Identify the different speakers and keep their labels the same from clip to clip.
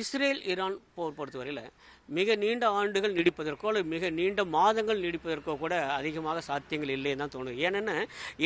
Speaker 1: Israel Iran போர் பொறுத்தவரையில் மிக நீண்ட ஆண்டுகள் நீடிப்பதற்கோ அல்லது மிக நீண்ட மாதங்கள் நீடிப்பதற்கோ கூட அதிகமாக சாத்தியங்கள் இல்லைன்னு தான் தோணுது. ஏன்னா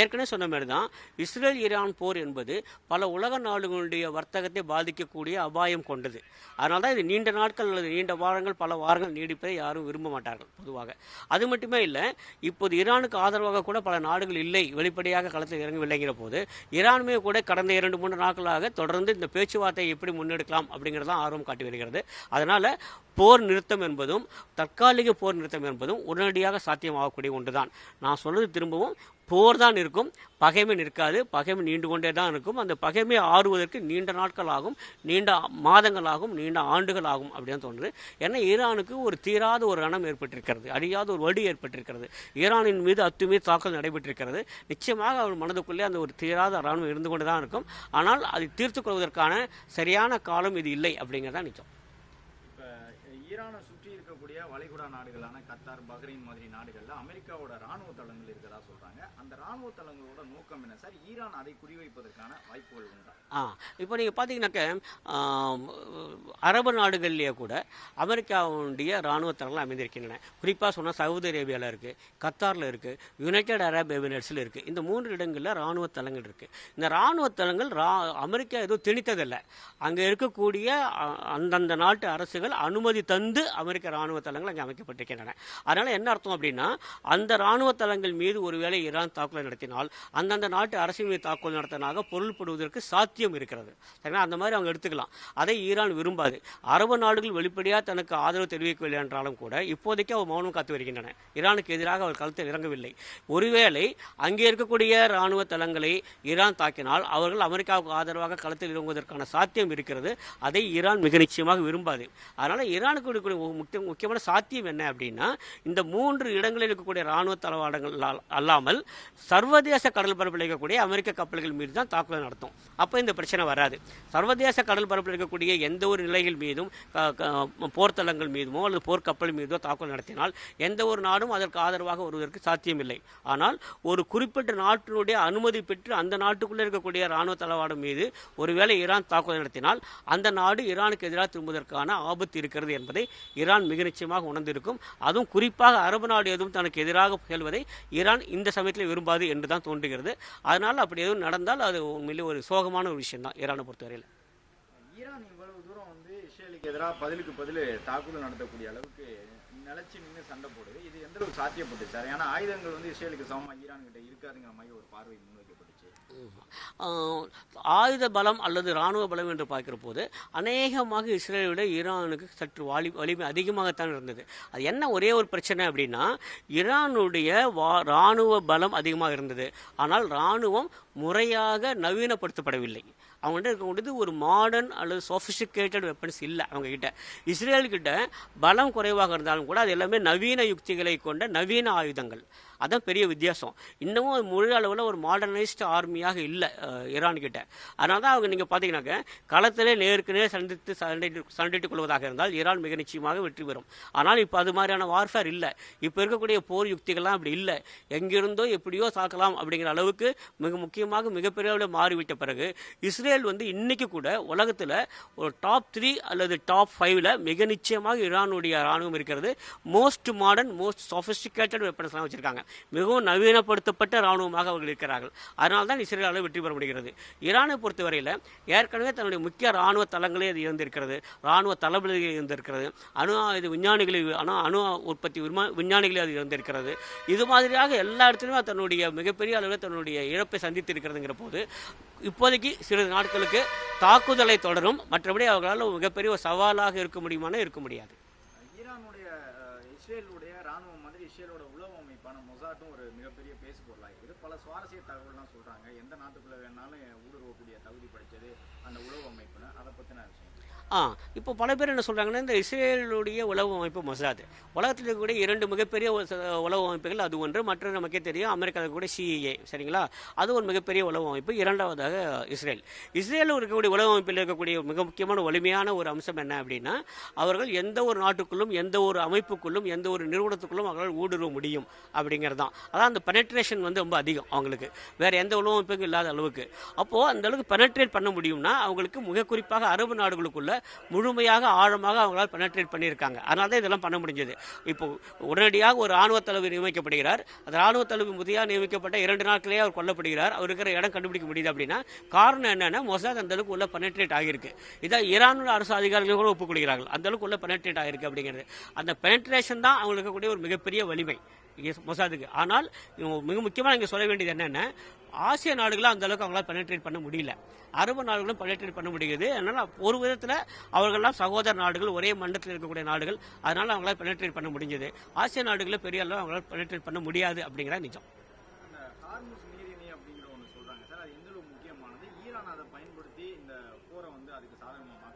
Speaker 1: ஏற்கனவே சொன்ன மாதிரி தான் இஸ்ரேல் ஈரான் போர் என்பது பல உலக நாடுகளுடைய வர்த்தகத்தை பாதிக்கக்கூடிய அபாயம் கொண்டது. அதனால தான் இது நீண்ட நாட்கள் அல்லது நீண்ட வாரங்கள் பல வாரங்கள் நீடிப்பதை யாரும் விரும்ப மாட்டார்கள் பொதுவாக. அது மட்டுமே இல்லை இப்போது ஈரானுக்கு ஆதரவாக கூட பல நாடுகள் இல்லை வெளிப்படையாக களத்தில் இறங்கவில்லைங்கிற போது ஈரானுமே கூட கடந்த இரண்டு மூன்று நாட்களாக தொடர்ந்து இந்த பேச்சுவார்த்தையை எப்படி முன்னெடுக்கலாம் அப்படிங்கிறதான் ஆர்வம் காட்டி வருகிறது. அதனால் போர் நிறுத்தம் என்பதும் தற்காலிக போர் நிறுத்தம் என்பதும் உடனடியாக சாத்தியமாகக்கூடிய ஒன்றுதான். நான் சொல்வது திரும்பவும் போர் தான் இருக்கும். பகைமை நிற்காது. பகைமை நீண்டு கொண்டே தான் இருக்கும். அந்த பகைமை ஆறுவதற்கு நீண்ட நாட்கள் ஆகும் நீண்ட மாதங்கள் ஆகும் நீண்ட ஆண்டுகள் ஆகும் அப்படின்னு தோணுது ஏன்னா ஈரானுக்கு ஒரு தீராத ஒரு ரணம் ஏற்பட்டிருக்கிறது. அழியாத ஒரு வடி ஏற்பட்டிருக்கிறது. ஈரானின் மீது அத்துமீறி தாக்கல் நடைபெற்றிருக்கிறது. நிச்சயமாக அவர் மனதுக்குள்ளே அந்த ஒரு தீராத ராணுவம் இருந்து கொண்டு தான் இருக்கும். ஆனால் அதை தீர்த்து கொள்வதற்கான சரியான காலம் இது இல்லை அப்படிங்கிறதா நிச்சயம்.
Speaker 2: ஈரானை சுற்றி இருக்கக்கூடிய வளைகுடா நாடுகளான கத்தார் பஹ்ரைன் மாதிரி நாடுகளில் அமெரிக்காவோட ராணுவ தளங்கள் இருக்கிறதா சொல்றாங்க. அந்த ராணுவ தளங்களோட நோக்கம் என்ன? சார் ஈரான் அதை குறிவைப்பதற்கான வாய்ப்புகள் உண்டா?
Speaker 1: ஆ இப்போ நீங்கள் பார்த்தீங்கன்னாக்க அரபு நாடுகள்லேயே கூட அமெரிக்காவுடைய ராணுவ தளங்கள் அமைந்திருக்கின்றன. குறிப்பாக சொன்னால் சவுதி அரேபியாவில் இருக்குது கத்தாரில் இருக்குது யுனைடெட் அரப் எமிரேட்ஸில் இருக்குது இந்த மூன்று இடங்களில் ராணுவ தளங்கள் இருக்குது இந்த ராணுவ தளங்கள் ரா அமெரிக்கா எதுவும் திணித்ததில்லை. அங்கே இருக்கக்கூடிய அந்தந்த நாட்டு அரசுகள் அனுமதி தந்து அமெரிக்க ராணுவ தளங்கள் அங்கே அமைக்கப்பட்டிருக்கின்றன. அதனால் என்ன அர்த்தம் அப்படின்னா அந்த ராணுவ தளங்கள் மீது ஒருவேளை ஈரான் தாக்குதல் நடத்தினால் அந்தந்த நாட்டு அரசின் மீது தாக்குதல் நடத்தினாக பொருள்படுவதற்கு சாத்தியம் இருக்கிறது. சரிங்களா? அந்த மாதிரி அவங்க எடுத்துக்கலாம். அதை ஈரான் விரும்பாது. அரபு நாடுகள் வெளிப்படையாக தனக்கு ஆதரவு தெரிவிக்கவில்லை என்றாலும் கூட இப்போதைக்கு அவர் மௌனம் காத்து வருகின்றன. ஈரானுக்கு எதிராக அவர் கழுத்தில் இறங்கவில்லை. ஒருவேளை அங்கே இருக்கக்கூடிய இராணுவ தளங்களை ஈரான் தாக்கினால் அவர்கள் அமெரிக்காவுக்கு ஆதரவாக களத்தில் இறங்குவதற்கான சாத்தியம் இருக்கிறது. அதை ஈரான் மிக நிச்சயமாக விரும்பாது. அதனால் ஈரானுக்கு இருக்கக்கூடிய முக்கிய முக்கியமான சாத்தியம் என்ன அப்படின்னா இந்த மூன்று இடங்களில் இருக்கக்கூடிய இராணுவ தளவாடங்கள் அல்லாமல் சர்வதேச கடல் பரப்பில் இருக்கக்கூடிய அமெரிக்க கப்பல்கள் மீது தான் தாக்குதல் நடத்தும். அப்போ இந்த பிரச்சனை வராது. சர்வதேச கடல் பரப்பில் இருக்கக்கூடிய எந்த ஒரு நிலைகள் மீதும் போர்த்தளங்கள் மீதுமோ அல்லது போர்க்கப்பல் மீதோ தாக்குதல் நடத்தினால் எந்த ஒரு நாடும் அதற்கு ஆதரவாக வருவதற்கு சாத்தியமில்லை. ஆனால் ஒரு குறிப்பிட்ட நாட்டினுடைய அனுமதி பெற்று அந்த நாட்டுக்குள்ளே இருக்கக்கூடிய இராணுவ தளவாடம் மீது ஒருவேளை ஈரான் தாக்குதல் நடத்தினால் அந்த நாடு ஈரானுக்கு எதிராக திரும்புவதற்கான ஆபத்து இருக்கிறது என்பதை ஈரான் மிக நிச்சயமாக உணர்ந்திருக்கும். அதுவும் குறிப்பாக அரபு நாடு எதுவும் தனக்கு எதிராக செல்வதை ஈரான் இந்த சமயத்தில் விரும்பாது என்று தான் தோன்றுகிறது. அதனால் அப்படி எதுவும் நடந்தால் அது உண்மையிலே ஒரு சோகமான ஒரு விஷயம் தான் ஈரானை பொறுத்தவரையில்.
Speaker 2: ஈரான் இவ்வளவு தூரம் வந்து இஸ்ரேலுக்கு எதிராக பதிலுக்கு பதில் தாக்குதல் நடத்தக்கூடிய அளவுக்கு நிலைச்சு நின்று சண்டை போடுது. இது எந்த அளவுக்கு சாத்தியப்பட்டு சார்? ஏன்னா ஆயுதங்கள் வந்து இஸ்ரேலுக்கு சமமாக ஈரான் கிட்ட இருக்காதுங்கிற மாதிரி ஒரு பார்வை முன்வைக்கப்பட்டுச்சு
Speaker 1: ஆயுத பலம் அல்லது இராணுவ பலம் என்று பார்க்கிற போது அநேகமாக இஸ்ரேலை விட ஈரானுக்கு சற்று வாலி வலிமை அதிகமாகத்தான் இருந்தது. அது என்ன ஒரே ஒரு பிரச்சனை அப்படின்னா ஈரானுடைய வா இராணுவ பலம் அதிகமாக இருந்தது. ஆனால் இராணுவம் முறையாக நவீனப்படுத்தப்படவில்லை. அவங்ககிட்ட இருக்கக்கூடியது ஒரு மாடர்ன் அல்லது சோஃபிஸ்டிகேட்டட் வெப்பன்ஸ் இல்லை அவங்கக்கிட்ட இஸ்ரேல்கிட்ட பலம் குறைவாக இருந்தாலும் கூட அது எல்லாமே நவீன யுக்திகளை கொண்ட நவீன ஆயுதங்கள். அதான் பெரிய வித்தியாசம். இன்னமும் அது முழு அளவில் ஒரு மாடர்னைஸ்டு ஆர்மியாக இல்லை ஈரான்கிட்ட அதனால தான் அவங்க நீங்கள் பார்த்தீங்கன்னாக்க களத்திலே நேருக்கு நேர் சந்தித்து சண்டைட்டு சண்டைட்டுக் கொள்வதாக இருந்தால் ஈரான் மிக நிச்சயமாக வெற்றி பெறும். ஆனால் இப்போ அது மாதிரியான வார்ஃபேர் இல்லை. இப்போ இருக்கக்கூடிய போர் யுக்திகள்லாம் அப்படி இல்லை. எங்கிருந்தோ எப்படியோ தாக்கலாம் அப்படிங்கிற அளவுக்கு மிக முக்கியமாக மிகப்பெரிய அளவில் மாறிவிட்ட பிறகு இஸ்ரேல் வந்து இன்னைக்கு கூட உலகத்தில் ஒரு டாப் த்ரீ அல்லது டாப் ஃபைவ்ல மிக நிச்சயமாக ஈரானுடைய ராணுவம் இருக்கிறது. மோஸ்ட் மாடர்ன் மோஸ்ட் சொஃபிஸ்டிகேட்டட் வெப்பன்ஸ்லாம் வச்சிருக்காங்க. மிகவும் நவீனப்படுத்தப்பட்ட ராணுவமாக அவர்கள் இருக்கிறார்கள். அதனால தான் இஸ்ரேலால் வெற்றி பெற முடிகிறது. ஈரானை பொறுத்தவரையில் ஏற்கனவே தன்னுடைய முக்கிய ராணுவ தளங்களே அது இருந்திருக்கிறது. ராணுவ தளபதிகள் இருந்திருக்கிறது. அணு ஆயுத விஞ்ஞானிகளை அணு அணு உற்பத்தி விஞ்ஞானிகளே அது இருந்திருக்கிறது. இது மாதிரியாக எல்லா இடத்துலையும் தன்னுடைய மிகப்பெரிய அளவில் தன்னுடைய இழப்பை சந்தித்திருக்கிறதுங்கிற போது இப்போதைக்கு சிறிது நாட்களுக்கு தாக்குதலை தொடரும். மற்றபடி அவர்களால் மிகப்பெரிய ஒரு சவாலாக இருக்க முடியுமான இருக்க முடியாது.
Speaker 2: ஈரானுடைய இஸ்ரேலுடைய ராணுவம் மாதிரி இஸ்ரேலோட உளவு அமைப்பான மொசாட்டும் ஒரு மிகப்பெரிய பேசு பொருளாக பல சுவாரஸ்ய தகவல்லாம் சொல்றாங்க. எந்த நாட்டுக்குள்ள வேணாலும் ஊடுருவக்கூடிய தகுதி படைச்சது அந்த உளவு அமைப்புன்னு அதை பற்றின விஷயம்
Speaker 1: ஆ இப்போ பல பேர் என்ன சொல்கிறாங்கன்னா இந்த இஸ்ரேலுடைய உளவு அமைப்பு மொசாத். உலகத்தில் இருக்கக்கூடிய இரண்டு மிகப்பெரிய உளவு அமைப்புகள் அது ஒன்று மற்றது நமக்கே தெரியும் அமெரிக்காவில் கூட சிஇஏ சரிங்களா? அது ஒரு மிகப்பெரிய உளவு அமைப்பு இரண்டாவதாக இஸ்ரேல். இஸ்ரேலில் இருக்கக்கூடிய உளவு அமைப்பில் இருக்கக்கூடிய மிக முக்கியமான வலிமையான ஒரு அம்சம் என்ன அப்படின்னா அவர்கள் எந்த ஒரு நாட்டுக்குள்ளும் எந்த ஒரு அமைப்புக்குள்ளும் எந்த ஒரு நிறுவனத்துக்குள்ளும் அவர்களால் ஊடுருவ முடியும் அப்படிங்கிறது தான். அதான் அந்த பெனட்ரேஷன் வந்து ரொம்ப அதிகம் அவங்களுக்கு. வேறு எந்த உளவு அமைப்புக்கும் இல்லாத அளவுக்கு. அப்போது அந்த அளவுக்கு பெனட்ரேட் பண்ண முடியும்னா அவங்களுக்கு மிக குறிப்பாக அரபு நாடுகளுக்குள்ள முழுமையாக ஆழமாக அவங்களால் பெனட்ரேட் பண்ணியிருக்காங்க. அதனால தான் இதெல்லாம் பண்ண முடிஞ்சது. இப்போ உடனடியாக ஒரு ராணுவ தலைவர் நியமிக்கப்படுகிறார். அந்த ராணுவ தலைவர் முதியாக நியமிக்கப்பட்ட இரண்டு நாட்களே அவர் கொல்லப்படுகிறார். அவர் இருக்கிற இடம் கண்டுபிடிக்க முடியுது அப்படின்னா காரணம் என்னன்னா மொசாத் அந்த அளவுக்கு உள்ள பெனட்ரேட் ஆகியிருக்கு. இதான் ஈரானோட அரசு அதிகாரிகள் கூட ஒப்புக்கொள்கிறார்கள். அந்த அளவுக்கு உள்ள பெனட்ரேட் ஆகிருக்கு அப்படிங்கிறது. அந்த பெனட்ரேஷன் தான் அவங்களுக்கு கூடிய ஒரு மிகப்பெரிய வலிமை. மொசாதுக்கு. ஆனால் மிக முக்கியமாக இங்கே சொல்ல வேண்டியது என்னென்ன ஆசிய நாடுகளும் அந்த அளவுக்கு அவங்களால பெனட்ரேட் பண்ண முடியல. அரபு நாடுகளும் பெனட்ரேட் பண்ண முடியுது. அதனால ஒரு விதத்தில் அவர்கள்லாம் சகோதர நாடுகள் ஒரே மண்டலத்தில் இருக்கக்கூடிய நாடுகள் அதனால அவங்களால பெனட்ரேட் பண்ண முடிஞ்சது. ஆசிய நாடுகளில் பெரிய அளவு அவங்களால பெனட்ரேட் பண்ண முடியாது அப்படிங்கிற நிஜம்.
Speaker 2: அப்படிங்கிற ஈரான் அதை பயன்படுத்தி இந்த போரை வந்து அதுக்கு சாதகமாக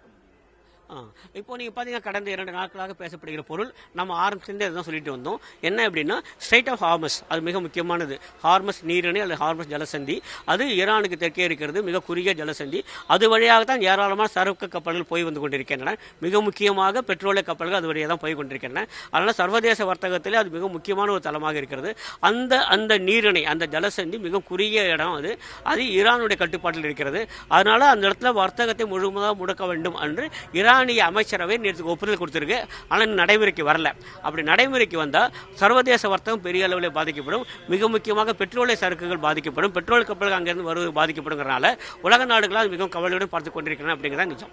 Speaker 1: இப்போ நீங்கள் பார்த்தீங்கன்னா கடந்த இரண்டு நாட்களாக பேசப்படுகிற பொருள் நம்ம ஆரம்பத்துலேருந்து அதுதான் சொல்லிட்டு வந்தோம். என்ன அப்படின்னா ஸ்ட்ரைட் ஆஃப் ஹார்மஸ் அது மிக முக்கியமானது. ஹார்மஸ் நீரணி அல்லது ஹார்மஸ் ஜலசந்தி அது ஈரானுக்கு தெற்கே இருக்கிறது மிக குறுகிய ஜலசந்தி. அது வழியாக தான் ஏராளமான சரக்கு கப்பல்கள் போய் வந்து கொண்டிருக்கின்றன. மிக முக்கியமாக பெட்ரோலிய கப்பல்கள் அது வழியாக தான் போய் கொண்டிருக்கின்றன. அதனால் சர்வதேச வர்த்தகத்திலே அது மிக முக்கியமான ஒரு தளமாக இருக்கிறது. அந்த அந்த நீரிணை அந்த ஜலசந்தி மிக குறுகிய இடம் அது. அது ஈரானுடைய கட்டுப்பாட்டில் இருக்கிறது. அதனால் அந்த இடத்துல வர்த்தகத்தை முழுமையாக முடக்க வேண்டும் என்று ஈரானிய அமைச்சரவை நேற்று ஒப்புதல் கொடுத்திருக்கு. ஆனால் நடைமுறைக்கு வரல. அப்படி நடைமுறைக்கு வந்தால் சர்வதேச வர்த்தகம் பெரிய அளவில் பாதிக்கப்படும். மிக முக்கியமாக பெட்ரோலிய சரக்குகள் பாதிக்கப்படும். பெட்ரோல் கப்பல்கள் அங்கிருந்து வருவது பாதிக்கப்படுங்கிறனால உலக நாடுகளால் மிகவும் கவலையுடன் பார்த்து கொண்டிருக்கிறன அப்படிங்கிறத நிஜம்.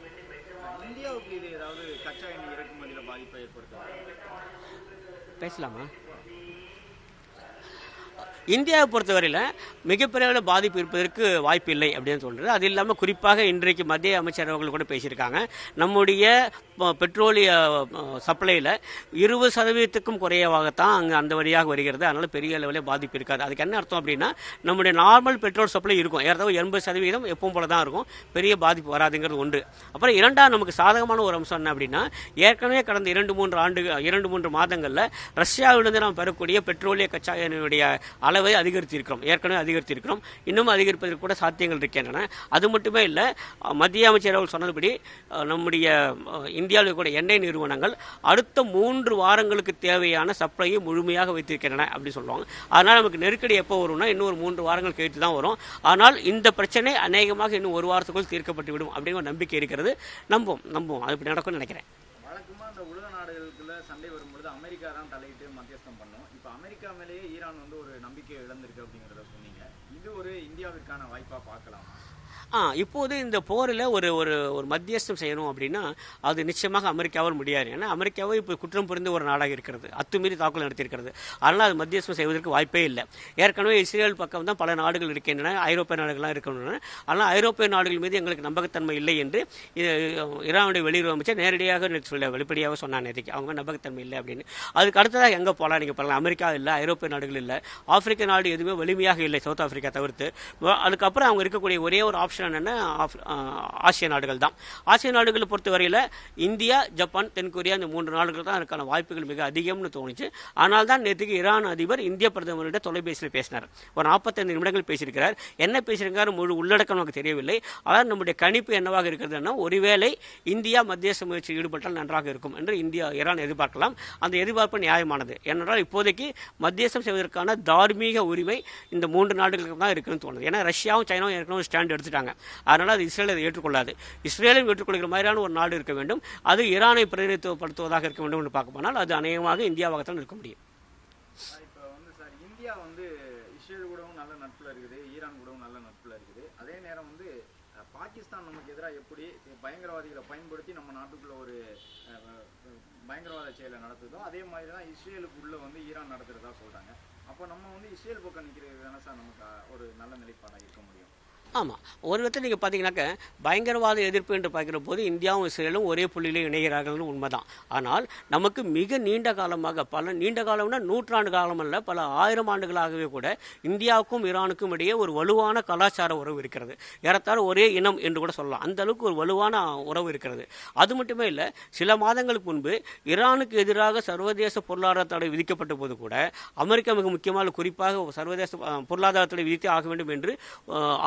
Speaker 2: இந்தியாவுக்கு இது ஏதாவது கச்சா எண்ணெய் இறக்குமதியில் பாதிப்பை ஏற்படுத்தும்
Speaker 1: பேசலாமா இந்தியாவை பொறுத்தவரையில் மிகப்பெரிய அளவில் பாதிப்பு இருப்பதற்கு வாய்ப்பு இல்லை அப்படின்னு சொல்கிறது அது இல்லாமல் குறிப்பாக இன்றைக்கு மத்திய அமைச்சர் அவர்கள் கூட பேசியிருக்காங்க. நம்முடைய பெட்ரோலிய சப்ளையில் இருபது சதவீதத்துக்கும் குறைவாகத்தான் அங்கே அந்த வழியாக வருகிறது. அதனால் பெரிய அளவில் பாதிப்பு இருக்காது. அதுக்கு என்ன அர்த்தம் அப்படின்னா நம்முடைய நார்மல் பெட்ரோல் சப்ளை இருக்கும். ஏறதாவது எண்பது சதவீதம் எப்பவும் போல தான் இருக்கும். பெரிய பாதிப்பு வராதுங்கிறது ஒன்று. அப்புறம் இரண்டாவது நமக்கு சாதகமான ஒரு அம்சம் என்ன அப்படின்னா ஏற்கனவே கடந்த இரண்டு மூன்று ஆண்டு இரண்டு மூன்று மாதங்களில் ரஷ்யாவிலிருந்து நாம் பெறக்கூடிய பெட்ரோலிய கச்சா எண்ணெயுடைய அளவை அதிகரித்திருக்கிறோம். ஏற்கனவே அதிகரித்திருக்கிறோம். இன்னும் அதிகரிப்பதற்கு கூட சாத்தியங்கள் இருக்கின்றன. அது மட்டுமே இல்லை மத்திய அமைச்சர் அவர்கள் சொன்னதுபடி நம்முடைய இந்திய இந்தியாவில் கூட எண்ணெய் நிறுவனங்கள் அடுத்த மூன்று வாரங்களுக்கு தேவையான சப்ளையை முழுமையாக வைத்திருக்கின்றன அப்படின்னு சொல்லுவாங்க. அதனால் நமக்கு நெருக்கடி எப்போ வரும்னா இன்னும் ஒரு மூன்று வாரங்கள் கழித்து தான் வரும். ஆனால் இந்த பிரச்சனை அநேகமாக இன்னும் ஒரு வாரத்துக்குள் தீர்க்கப்பட்டு விடும் அப்படிங்கிற ஒரு நம்பிக்கை இருக்கிறது. நம்பும் நம்பும் அது இப்படி நடக்கும்னு நினைக்கிறேன்.
Speaker 2: வழக்கமா அந்த உலக நாடுகளுக்குள்ள சண்டை வரும்பொழுது அமெரிக்கா தான் தலையிட்டு மத்தியஸ்தம் பண்ணும். இப்போ அமெரிக்கா மேலேயே ஈரான் வந்து ஒரு நம்பிக்கை இழந்திருக்கு அப்படிங்கிறத சொன்னீங்க. இது ஒரு இந்தியாவிற்கான வாய்ப்பாக பார்க்கலாம்?
Speaker 1: இப்போது இந்த போரில் ஒரு ஒரு ஒரு மத்தியஸ்தம் செய்யணும் அப்படின்னா அது நிச்சயமாக அமெரிக்காவால் முடியாது. ஏன்னா அமெரிக்காவே இப்போ குற்றம் புரிந்த ஒரு நாடாக இருக்கிறது. அத்துமீறி தாக்குதல் நடத்தியிருக்கிறது. அதனால் அது மத்தியஸ்தம் செய்வதற்கு வாய்ப்பே இல்லை. ஏற்கனவே இஸ்ரேல் பக்கம் தான் பல நாடுகள் இருக்கின்றன. ஐரோப்பிய நாடுகள்லாம் இருக்கின்றன. ஆனால் ஐரோப்பிய நாடுகள் மீது எங்களுக்கு நம்பகத்தன்மை இல்லை என்று இது, ஈரானுடைய வெளியுறவு அமைச்சர் நேரடியாக சொல்ல வெளிப்படையாக சொன்னார் நேற்றுக்கு. அவங்க நம்பகத்தன்மை இல்லை அப்படின்னு. அதுக்கு அடுத்ததாக எங்கே போகலாம்? நீங்கள் போகலாம் அமெரிக்கா இல்லை ஐரோப்பிய நாடுகள் இல்லை. ஆப்பிரிக்க நாடு எதுவுமே வலிமையாக இல்லை சவுத் ஆப்பிரிக்கா தவிர்த்து. அதுக்கப்புறம் அவங்க இருக்கக்கூடிய ஒரே ஒரு ஆப்ஷன் என்னென்னா ஆசிய நாடுகள் தான். ஆசிய நாடுகளை பொறுத்தவரையில் இந்தியா ஜப்பான் தென்கொரியா இந்த மூன்று நாடுகள் தான் அதுக்கான வாய்ப்புகள் மிக அதிகம்னு தோணுச்சு. ஆனால் தான் நேற்றுக்கு ஈரான் அதிபர் இந்திய பிரதமரிடம் தொலைபேசியில் பேசினார். ஒரு நாற்பத்தைந்து நிமிடங்கள் பேசியிருக்கிறார். என்ன பேசியிருக்காரு முழு உள்ளடக்கம் நமக்கு தெரியவில்லை. ஆனால் நம்முடைய கணிப்பு என்னவாக இருக்கிறதுன்னா ஒருவேளை இந்தியா மத்தியஸ்த முயற்சியில் ஈடுபட்டால் நன்றாக இருக்கும் என்று இந்தியா ஈரான் எதிர்பார்க்கலாம். அந்த எதிர்பார்ப்பு நியாயமானது. ஏனென்றால் இப்போதைக்கு மத்தியஸ்தம் செய்வதற்கான தார்மீக உரிமை இந்த மூன்று நாடுகளுக்கு தான் இருக்குன்னு தோணுது. ஏன்னா ரஷ்யாவும் சைனாவும் ஏற்கனவே ஸ்டாண்ட் எடுத்து வச்சுட்டாங்க அதனால் அது இஸ்ரேல் அதை ஏற்றுக்கொள்ளாது. இஸ்ரேலையும் ஏற்றுக்கொள்கிற மாதிரியான ஒரு நாடு இருக்க வேண்டும். அது ஈரானை பிரதிநிதித்துவப்படுத்துவதாக இருக்க வேண்டும் என்று பார்க்க போனால் அது அநேகமாக இந்தியாவாகத்தான் இருக்க முடியும்.
Speaker 2: இப்போ வந்து சார் இந்தியா வந்து இஸ்ரேல் கூடவும் நல்ல நட்புல இருக்குது ஈரான் கூடவும் நல்ல நட்புல இருக்குது. அதே நேரம் வந்து பாகிஸ்தான் நமக்கு எதிராக எப்படி பயங்கரவாதிகளை பயன்படுத்தி நம்ம நாட்டுக்குள்ள ஒரு பயங்கரவாத செயலை நடத்துதோ அதே மாதிரி தான் இஸ்ரேலுக்குள்ள வந்து ஈரான் நடத்துறதா சொல்றாங்க. அப்போ நம்ம வந்து இஸ்ரேல் பக்கம் நிற்கிறது தானே சார் நமக்கு ஒரு நல்ல நிலைப்பாடாக இருக்க முடியும்?
Speaker 1: ஆமாம் ஒரு விதத்தில் நீங்கள் பார்த்தீங்கன்னாக்க பயங்கரவாத எதிர்ப்பு என்று பார்க்கிற போது இந்தியாவும் இஸ்ரேலும் ஒரே புள்ளியிலே இணைகிறார்கள்னு உண்மைதான். ஆனால் நமக்கு மிக நீண்ட காலமாக பல நீண்ட காலம்னா நூற்றாண்டு காலம் அல்ல பல ஆயிரம் ஆண்டுகளாகவே கூட இந்தியாவுக்கும் ஈரானுக்கும் இடையே ஒரு வலுவான கலாச்சார உறவு இருக்கிறது. ஏறத்தாழ ஒரே இனம் என்று கூட சொல்லலாம். அந்த அளவுக்கு ஒரு வலுவான உறவு இருக்கிறது. அது மட்டுமே இல்லை சில மாதங்களுக்கு முன்பு ஈரானுக்கு எதிராக சர்வதேச பொருளாதார தடை விதிக்கப்பட்ட போது கூட அமெரிக்கா மிக முக்கியமாக குறிப்பாக சர்வதேச பொருளாதார தடை விதித்தே ஆக வேண்டும் என்று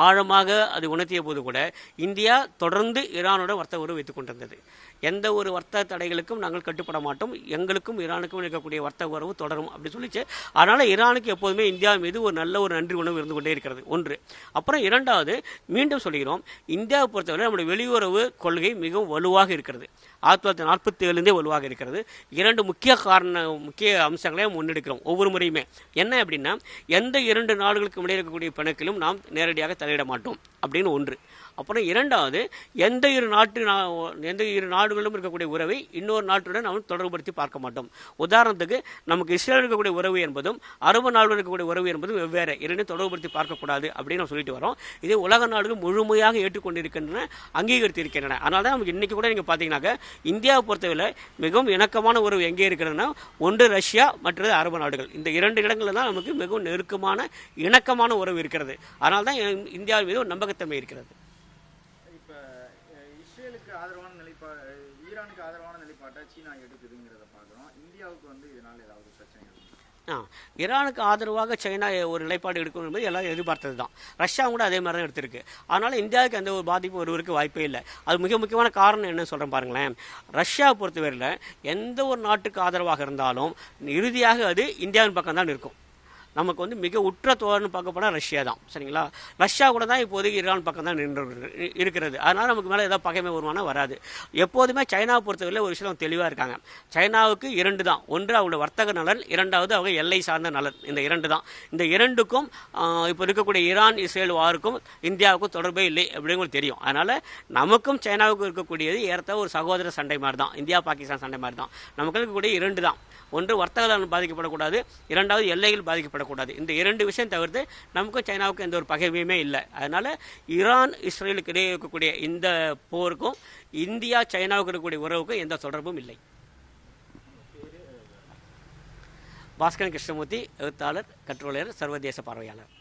Speaker 1: ஆழமாக மூலமாக அது உணர்த்திய போது கூட இந்தியா தொடர்ந்து ஈரானுடன் வர்த்தக உறவு வைத்துக் கொண்டிருந்தது. எந்த ஒரு வர்த்தக தடைகளுக்கும் நாங்கள் கட்டுப்பட மாட்டோம். எங்களுக்கும் ஈரானுக்கும் இருக்கக்கூடிய வர்த்தக உறவு தொடரும் அப்படின்னு சொல்லிச்சு. அதனால் ஈரானுக்கு எப்போதுமே இந்தியா மீது ஒரு நல்ல ஒரு நன்றி உணவு இருந்து கொண்டே இருக்கிறது. ஒன்று. அப்புறம் இரண்டாவது மீண்டும் சொல்கிறோம் இந்தியாவை பொறுத்தவரை நம்முடைய வெளியுறவு கொள்கை மிகவும் வலுவாக இருக்கிறது. ஆயிரத்தி தொள்ளாயிரத்தி நாற்பத்தி ஏழுலேருந்தே வலுவாக இருக்கிறது. இரண்டு முக்கிய காரண முக்கிய அம்சங்களையும் முன்னெடுக்கிறோம் ஒவ்வொரு முறையுமே. என்ன அப்படின்னா எந்த இரண்டு நாடுகளுக்கு இடையே இருக்கக்கூடிய பிணக்கிலும் நாம் நேரடியாக தலையிட மாட்டோம். அப்படின்னு ஒன்று. அப்புறம் இரண்டாவது எந்த இரு நாட்டு நா- எந்த இரு நாடுகளிலும் இருக்கக்கூடிய உறவை இன்னொரு நாட்டுடன் நாம் தொடர்புபடுத்தி பார்க்க மாட்டோம். உதாரணத்துக்கு நமக்கு இஸ்ரேல் இருக்கக்கூடிய உறவு என்பதும் அரபு நாடுகள் இருக்கக்கூடிய உறவு என்பதும் வெவ்வேறு. இரண்டையும் தொடர்புபடுத்தி பார்க்கக்கூடாது அப்படின்னு நம்ம சொல்லிட்டு வரோம். இதே உலக நாடுகள் முழுமையாக ஏற்றுக்கொண்டிருக்கின்றன அங்கீகரித்து இருக்கின்றன அதனால தான் நமக்கு இன்றைக்கி கூட நீங்கள் பார்த்தீங்கன்னாக்க இந்தியாவை பொறுத்தவரை மிகவும் இணக்கமான உறவு எங்கே இருக்கிறதுனா ஒன்று ரஷ்யா மற்றது அரபு நாடுகள். இந்த இரண்டு இடங்களில் தான் நமக்கு மிகவும் நெருக்கமான இணக்கமான உறவு இருக்கிறது. அதனால தான் இந்தியாவின் மீது ஒரு நம்பகத்தன்மை இருக்கிறது.
Speaker 2: இப்ப இஸ்ரேலுக்கு ஆதரவான நிலைப்பாடு ஈரானுக்கு ஆதரவான நிலைப்பாட்டை சீனா எடுக்குதுங்கிறத பார்க்குறோம். இந்தியாவுக்கு வந்து இதனால ஏதாவது பிரச்சனை இருக்கும்
Speaker 1: ஆ ஈரானுக்கு ஆதரவாக சைனா ஒரு நிலைப்பாடு எடுக்கும் என்பது எல்லாரும் எதிர்பார்த்தது தான். ரஷ்யா கூட அதே மாதிரி தான் எடுத்திருக்கு. அதனால் இந்தியாவுக்கு எந்த ஒரு பாதிப்பும் வருவதற்கு வாய்ப்பே இல்லை. அது மிக முக்கியமான காரணம் என்ன சொல்கிறேன் பாருங்களேன். ரஷ்யா பொறுத்தவரையில் எந்த ஒரு நாட்டுக்கு ஆதரவாக இருந்தாலும் இறுதியாக அது இந்தியாவின் பக்கம் தான் இருக்கும். நமக்கு வந்து மிக உற்ற தோழர்னு பார்க்க போனால் ரஷ்யா தான். சரிங்களா? ரஷ்யா கூட தான் இப்போதைக்கு ஈரான் பக்கம் தான் நின்று இருக்கிறது. அதனால் நமக்கு மேலே ஏதாவது பகைமை வருமானா வராது. எப்போதுமே சைனாவை பொறுத்தவரையில் ஒரு விஷயம் தெளிவாக இருக்காங்க. சைனாவுக்கு இரண்டு தான். ஒன்று அவங்களோட வர்த்தக நலன் இரண்டாவது அவங்க எல்லை சார்ந்த நலன். இந்த இரண்டு தான். இந்த இரண்டுக்கும் இப்போ இருக்கக்கூடிய ஈரான் இஸ்ரேல் வாருக்கும் இந்தியாவுக்கும் தொடர்பே இல்லை அப்படிங்கிறது தெரியும். அதனால் நமக்கும் சைனாவுக்கும் இருக்கக்கூடியது ஏற்ற ஒரு சகோதர சண்டை மாதிரி தான். இந்தியா பாகிஸ்தான் சண்டை மாதிரி தான். நமக்கு இருக்கக்கூடிய இரண்டு தான். ஒன்று வர்த்தக நலன் பாதிக்கப்படக்கூடாது. இரண்டாவது எல்லைகள் பாதிக்கப்படக்கூடாது. இந்த இரண்டு விஷயம் தவிர்த்து நமக்கும் சைனாவுக்கும் எந்த ஒரு பகைமையுமே இல்லை. அதனால் ஈரான் இஸ்ரேலுக்கு இடையே இருக்கக்கூடிய இந்த போருக்கும் இந்தியா சைனாவுக்கு இருக்கக்கூடிய உறவுக்கும் எந்த தொடர்பும் இல்லை. பாஸ்கரன் கிருஷ்ணமூர்த்தி எழுத்தாளர் கட்டுரையாளர் சர்வதேச பார்வையாளர்.